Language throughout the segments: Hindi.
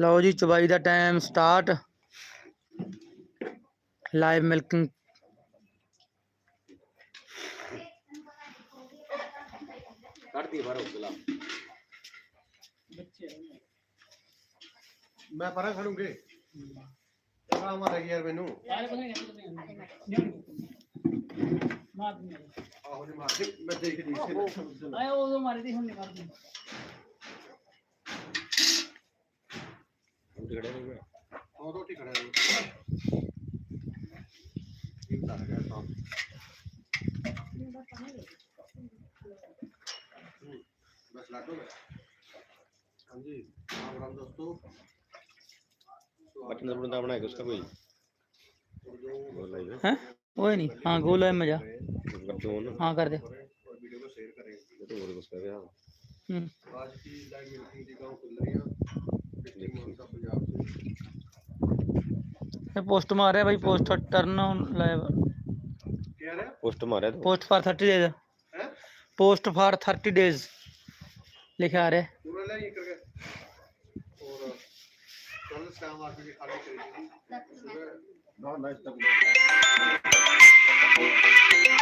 ਲਓ ਜੀ ਚੁਬਾਈ ਦਾ ਟਾਈਮ ਸਟਾਰਟ ਲਾਈਵ ਮਿਲਕਿੰਗ ਕੱਢਦੀ ਬਾਹਰ ਉਸਲਾ ਮੈਂ ਪਰਾਂ ਖੜੂੰਗੇ। ਤਗੜਾ ਮਾਰ ਯਾਰ ਮੈਨੂੰ। ਆਹੋ ਜੀ ਮਾਰ ਕੇ ਮੈਂ ਦੇਖਦੀ ਸੀ। ਆਏ ਉਦੋਂ ਮਾਰੀ ਹੁਣ ਨਹੀਂ ਮਾਰਦੀ। रोटी हाँ, खड़े हम्म, हो गए और रोटी खड़े हो गए बस लाटो गए। हाँ, हाँ दोस्तों। बटन उसका कोई? वो है? नहीं हाँ गोल है मज़ा हाँ कर दे। वीडियो को शेयर करें। तो बोल उसका क्या आज की लाइव मीटिंग की गाँव खुल रही है। पोस्ट मारे भाई post for turn live post मारे post for thirty days post for thirty days लिखे आ रहे और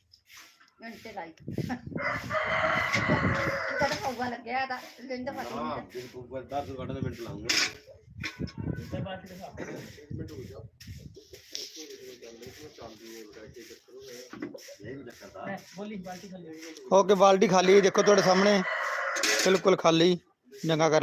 ਘੰਟੇ ਲਾਈ ਕਦ ਪਊਗਾ ਲੱਗਿਆ ਤਾਂ ਲਿੰਦ ਫਟ हां बिल्कुल बस 10 बटन मिनट लाऊंगा एक मिनट रुक जाओ इसको वीडियो चल रही है चांदी है बेटा के चक्कर हो गया नहीं भी करता ਹੋ ਕੇ ਬਾਲਟੀ ਖਾਲੀ ਹੈ, ਦੇਖੋ ਤੁਹਾਡੇ ਸਾਹਮਣੇ ਬਿਲਕੁਲ ਖਾਲੀ ਜੰਗਾ ਕਰ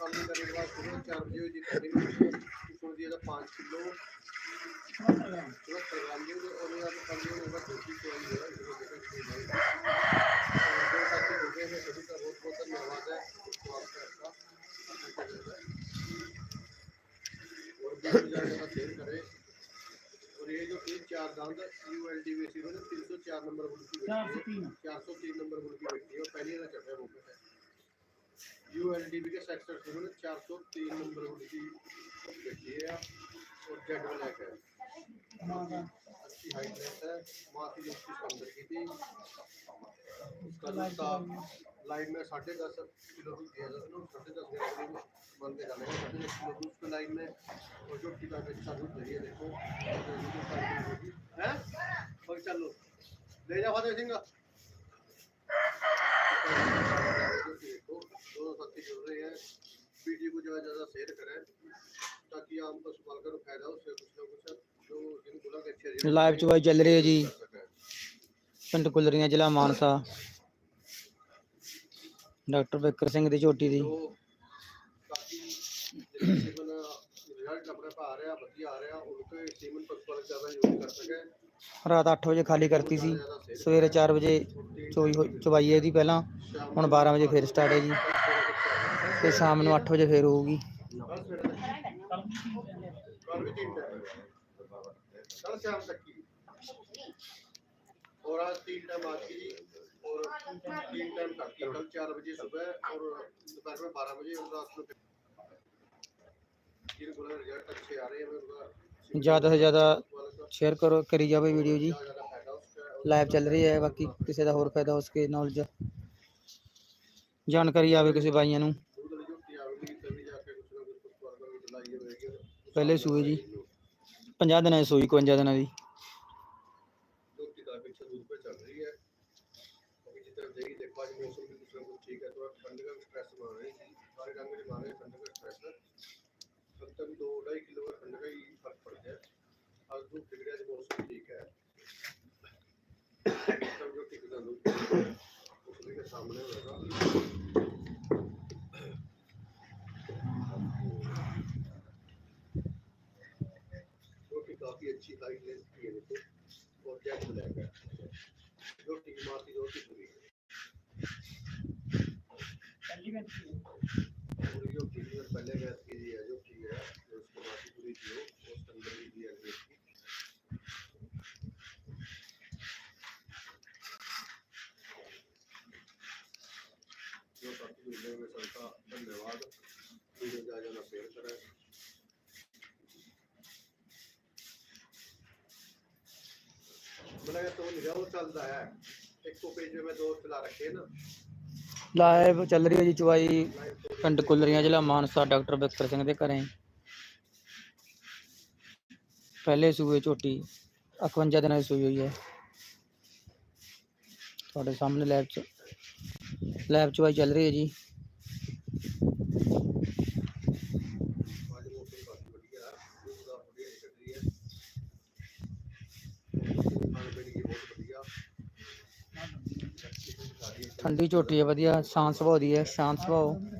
पानी का रेट बात सुबह चार बजे जी पानी छोड़ दिया था पाँच किलो चौहत्तर ग्राम जी और यहाँ पे पानी में बस उसी को ही है जो देखा छोड़ चार सौ तीन नंबर बोल बैठी है पहली चल रहा है वो है यू एल डी वी के सेक्टर से मैंने चार सौ तीन नंबर की बैठी है और जेड ब्लैक है। अच्छी हाइट है माँ जो उसकी अंदर की थी। उसका जो था लाइन में साढ़े दस किलो दूध दिया है साढ़े दस ग्राम में मान के जाने साढ़े दस किलो दूध उसको लाइन में, और जो किलो अच्छा दूध है, देखो। हैं? और चलो। ले जा फतेह सिंह। ਲਾਈਵ ਚੁਆਈ ਚੱਲ ਰਹੀ ਹੈ ਜੀ। ਪਿੰਡ ਕੁਲਰੀਆਂ ਜ਼ਿਲ੍ਹਾ ਮਾਨਸਾ। ਡਾਕਟਰ ਬਿਕਰ ਸਿੰਘ ਦੀ ਝੋਟੀ ਦੀ। ਰਾਤ 8 ਵਜੇ ਖਾਲੀ ਕਰਤੀ ਸੀ। ਸਵੇਰੇ 4 ਵਜੇ ਚੋਈ ਚਵਾਈ ਇਹਦੀ ਪਹਿਲਾਂ। ਹੁਣ 12 ਵਜੇ ਫੇਰ ਸਟਾਰਟ ਹੈ ਜੀ। ਤੇ ਸ਼ਾਮ ਨੂੰ 8 ਵਜੇ ਫੇਰ ਹੋਊਗੀ। शाम तक की और आज तीन टाइम आज की और तीन टाइम करती कल चार बजे सुबह और दोपहर में बारह बजे और रात में जिन गुना रिजल्ट अच्छे आ रहे हैं उनका ਜ਼ਿਆਦਾ ਤੋਂ ਜ਼ਿਆਦਾ वाले का ਸ਼ੇਅਰ ਕਰੋ ਕਰੀ ਜਾਵੇ ਵੀਡੀਓ ਜੀ ज़्यादा फायदा उसका ਲਾਈਵ ਚੱਲ ਰਹੀ ਹੈ ਬਾਕੀ ਕਿਸੇ ਦਾ ਹੋਰ ਫਾਇਦਾ ਹੋ ਸਕੇ ਨੌਲੇਜ ਜਾਣਕਾਰੀ ਆਵੇ ਕਿਸੇ ਬਾਈਆਂ ਨੂੰ दूध वाली झोटी आवेगी तभी जाके कुछ ना कुछ कुछ वर्ग में दिलाई रहेगी ਪਹਿਲੇ ਸੂਏ ਜੀ 50 ਦਿਨਾਂ ਦੀ ਸੂਈ 51 ਦਿਨਾਂ ਦੀ झोटी का पीछे दूध पे चल रही है अभी जिस तरह देगी देखो आज मौसम भी कुछ ना कुछ ठीक है थोड़ा ठंड का भी स्ट्रेस बन रही थी सारे रंग में मारे ठंड का स्ट्रेस है अब तक दो ढाई किलो का ठंड का ही फर्क पड़ गया आज धूप दिख रहा है मौसम ठीक है तब जो ठीक था धूप उसके के सामने होगा अच्छी हाइट लेंथ की है देखो और जेट ब्लैक है जो टी मारती रोटी पूरी है पूरी मैंने कहा तो निगाह चलता है एक को पेज में दो चला रखे ना ਲਾਈਵ ਚੱਲ ਰਹੀ ਹੈ ਜੀ ਚਵਾਈ ਪਿੰਡ ਕੁਲਰੀਆਂ ਜ਼ਿਲ੍ਹਾ ਮਾਨਸਾ ਡਾਕਟਰ ਬਿਕਰ ਸਿੰਘ ਦੇ ਘਰੇ ਪਹਿਲੇ ਸੂਏ ਝੋਟੀ 51 ਦਿਨਾਂ ਦੀ ਸੂਈ ਹੋਈ ਹੈ ਤੁਹਾਡੇ ਸਾਹਮਣੇ ਲੈਬ ਚ ਲੈਬ ਚਵਾਈ ਚੱਲ ਰਹੀ ਹੈ ਜੀ ਠੰਡੀ ਝੋਟੀ ਹੈ ਵਧੀਆ ਸ਼ਾਂਤ ਸੁਭਾਅ ਦੀ ਹੈ ਸ਼ਾਂਤ ਸੁਭਾਅ।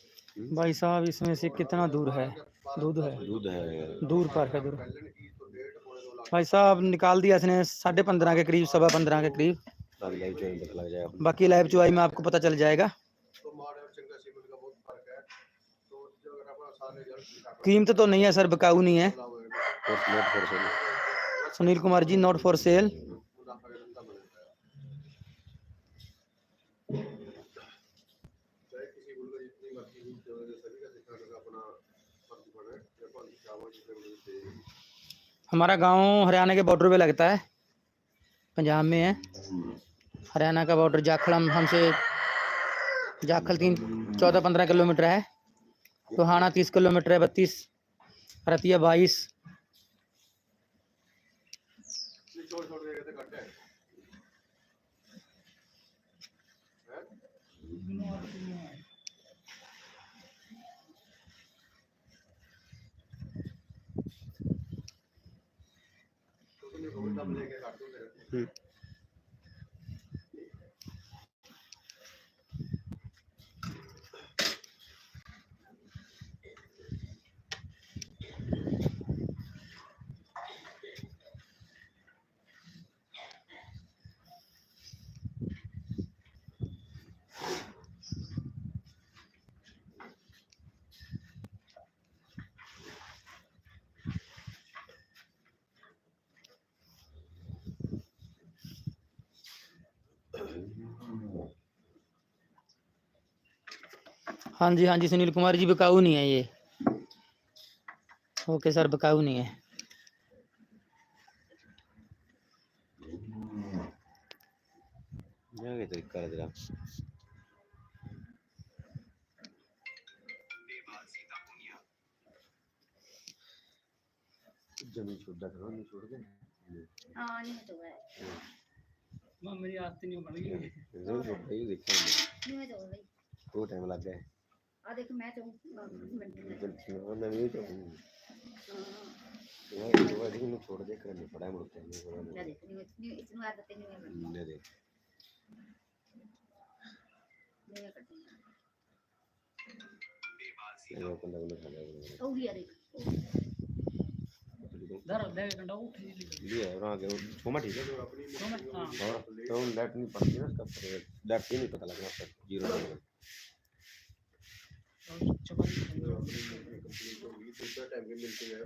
भाई साहब इसमें से कितना दूर है? दूध है। दूध है। दूर पर है दूर। भाई साहब निकाल दिया इसने साढ़े पंद्रह के करीब सवा पंद्रह के करीब। बाकी लाइव चुआई में आपको पता चल जाएगा। कीमत तो नहीं है सर बिकाऊ नहीं है। Sunil Kumar ji not for sale मुनाफा का धंधा बनेगा चाहे किसी गुल में जितनी मर्ज़ी दूध दे दे सभी का दिखाने का अपना फ़र्ज़ बने जब हम चावल जितने दूध दे हमारा गाँव हरियाणा के बॉर्डर पे लगता है। पंजाब में है। हरियाणा का बॉर्डर जाखल हम, हमसे जाखल तीन, चौदह, पंद्रह किलोमीटर है। टोहाना तीस किलोमीटर है, बत्तीस, रतिया बाईस। ये छोड़ छोड़ के कहते कट्टे हाँ जी हाँ जी सुनील कुमार जी बकाऊ नहीं है ये। ओके सर बकाऊ नहीं है। ज़मीन छोड़ करो नहीं छोड़ दे हाँ नहीं तो है। माँ मेरी नहीं बन गई। ज़रूर देखो नहीं तो भाई दो टाइम लग गए ਆ ਦੇਖ ਮੈਂ ਚਾਹੂੰ ਮਿੰਟ में। ਉਹ ਮੈਂ ਵੀ ਚਾਹੂੰ हाँ, ਉਹ ਉਹ ਇਹਨੂੰ ਛੋੜ ਦੇ ਕਰਨੇ ਪੜਾ ਮੁੜ ਕੇ ਨਹੀਂ ਲੈ ਹੋਣਾ ਦੇਖ ਨਹੀਂ ਨਹੀਂ ਇਤਨੂੰ ਆਦਤ ਨਹੀਂ ਹੈ ਲੈ ਦੇ ਨਹੀਂ ਕੱਟਣੀ ਇਹ ਕੋਲ ਲੱਗਣਾ ਖਾਣਾ ਉਹ ਵੀ ਆ ਦੇਖ दर दे घंटा उठ लिया है वहाँ के छोमा ठीक है हां और तो लेट नहीं पड़ती ना उसका पर लेट ही नहीं पता लगना की मिलती है मिलती है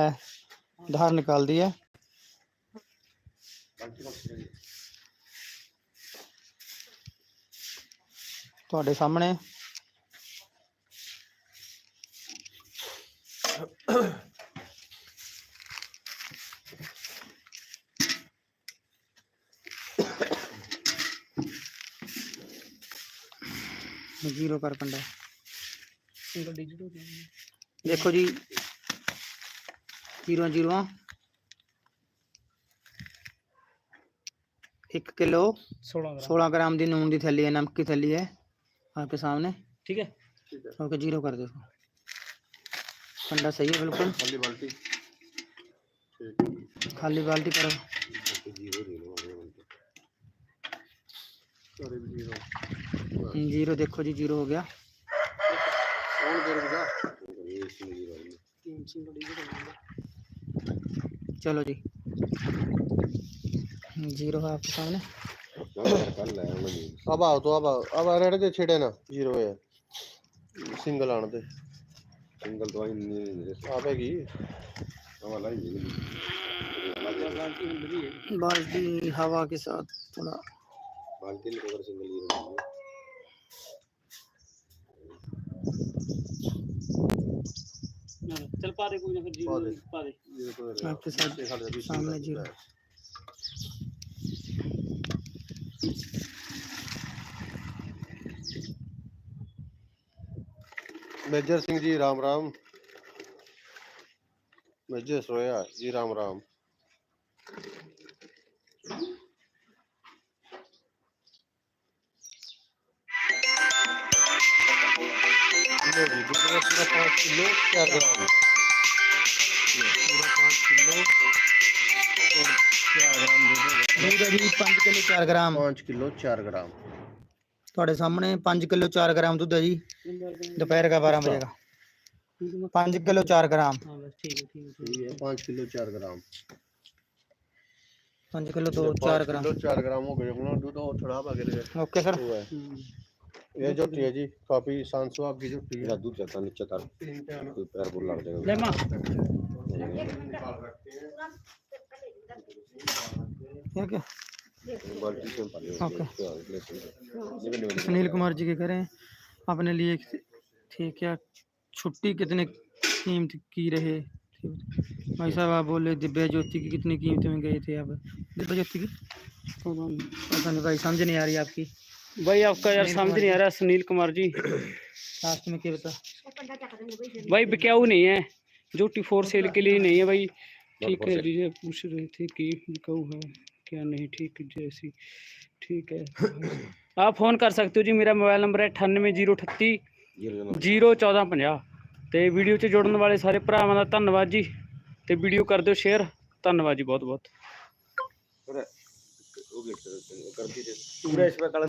है धार निकाल दी है। ਤੁਹਾਡੇ ਸਾਹਮਣੇ ਜ਼ੀਰੋ ਕਰ ਕੰਡਾ ਸਿੰਗਲ ਡਿਜਿਟ ਹੋ ਜਾਏਗਾ ਦੇਖੋ ਜੀ ਜ਼ੀਰੋ ਜ਼ੀਰੋ एक किलो सोलह ग्राम 16 ग्राम दी नून दी थैली है नमक की थैली है आपके सामने। ठीक है? ओके ज़ीरो कर दो कंडा सही है बिल्कुल। खाली बाल्टी। खाली बाल्टी करो। ज़ीरो दे लो आगे बोलते सारे भी ज़ीरो। हम्म, ज़ीरो देखो जी ज़ीरो हो गया। चलो जी। ज़ीरो है आपके सामने। अब आओ तो अब आओ। अब रहे थे छेड़े ना ज़ीरो है सिंगल आने दे। सिंगल तो आई नहीं आप है की? वाला ही नहीं। बाल्टी हवा के साथ थोड़ा। बाल्टी में अगर सिंगल ज़ीरो चल पा दे कोई ना फिर ज़ीरो पा दे। ज़ीरो तो है आपके साथ सामने ज़ीरो है। मेजर सिंह जी, राम राम। मेजर सोया, जी राम राम। जी का पूरा पाँच किलो चार ग्राम दूध दूध होगा है जी 5 किलो 4 ग्राम पाँच किलो चार ग्राम ਤੁਹਾਡੇ ਸਾਹਮਣੇ 5 ਕਿਲੋ 4 ਗ੍ਰਾਮ ਦੁੱਧ ਹੈ ਜੀ दोपहर का 12 बजे का 5 किलो 4 ग्राम हाँ बस ठीक है ठीक है ठीक है पाँच किलो चार ग्राम 5 किलो तो पाँच 4 ग्राम किलो चार ग्राम हो गए अपना दूध और थोड़ा आगे लगे ओके सर हुआ है हम्म। ये जो है जी काफी सांस सुहाग की जो मेरा दूध चलता नीचे तार तीन टाइम कोई पैर पुर लग जाएगा ले माँ या क्या ओके। सुनील कुमार जी के करें आपने लिए ठीक है। छुट्टी कितने कीमत की रहे? भाई साहब आप बोले दिव्या ज्योति की कितनी कीमत में गए थे आप? दिव्या ज्योति की? भाई समझ नहीं आ रही आपकी। भाई आपका यार समझ नहीं आ रहा सुनील कुमार जी। लास्ट में क्या बता भाई बिकाऊ नहीं है। जो टी फोर सेल के लिए नहीं है भाई। ठीक है पूछ रहे थे कि बिकाऊ है। क्या नहीं ठीक जैसी ठीक है आप फ़ोन कर सकते हो जी मेरा मोबाइल नंबर है अठानवे जीरो अठत्ती ਜੀਰੋ 1450 ਤੇ ਵੀਡੀਓ 'ਚ ਜੁੜਨ ਵਾਲੇ ਸਾਰੇ ਭਰਾਵਾਂ ਦਾ ਧੰਨਵਾਦ ਜੀ ਤੇ ਵੀਡੀਓ ਕਰ ਦਿਓ ਸ਼ੇਅਰ ਧੰਨਵਾਦ ਜੀ ਬਹੁਤ ਬਹੁਤ